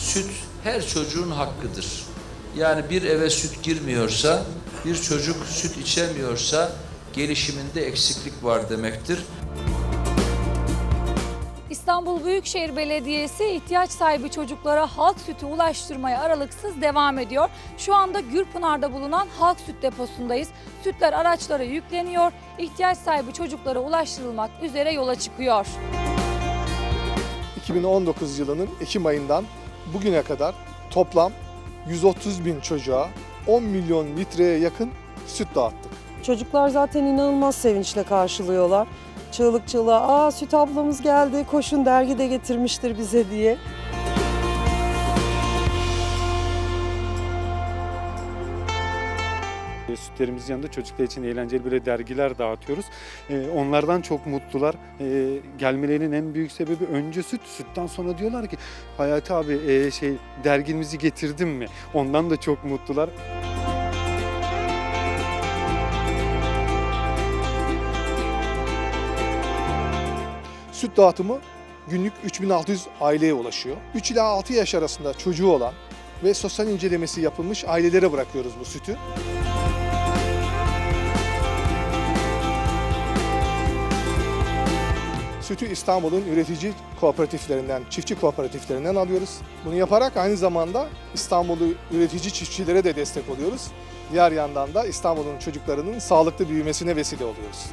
Süt her çocuğun hakkıdır. Yani bir eve süt girmiyorsa, bir çocuk süt içemiyorsa gelişiminde eksiklik var demektir. İstanbul Büyükşehir Belediyesi ihtiyaç sahibi çocuklara halk sütü ulaştırmaya aralıksız devam ediyor. Şu anda Gürpınar'da bulunan halk süt deposundayız. Sütler araçlara yükleniyor, ihtiyaç sahibi çocuklara ulaştırılmak üzere yola çıkıyor. 2019 yılının Ekim ayından bugüne kadar toplam 130 bin çocuğa 10 milyon litreye yakın süt dağıttık. Çocuklar zaten inanılmaz sevinçle karşılıyorlar. Çığlık çığlığa, aa süt ablamız geldi, koşun dergi de getirmiştir bize diye. E, Sütlerimizin yanında çocuklar için eğlenceli böyle dergiler dağıtıyoruz. E, Onlardan çok mutlular. E, Gelmelerinin en büyük sebebi önce süt. Sütten sonra diyorlar ki Hayati abi e, şey dergimizi getirdin mi? Ondan da çok mutlular. Süt dağıtımı günlük 3600 aileye ulaşıyor. 3 ila 6 yaş arasında çocuğu olan ve sosyal incelemesi yapılmış ailelere bırakıyoruz bu sütü. Sütü İstanbul'un üretici kooperatiflerinden, çiftçi kooperatiflerinden alıyoruz. Bunu yaparak aynı zamanda İstanbul'u üretici çiftçilere de destek oluyoruz. Diğer yandan da İstanbul'un çocuklarının sağlıklı büyümesine vesile oluyoruz.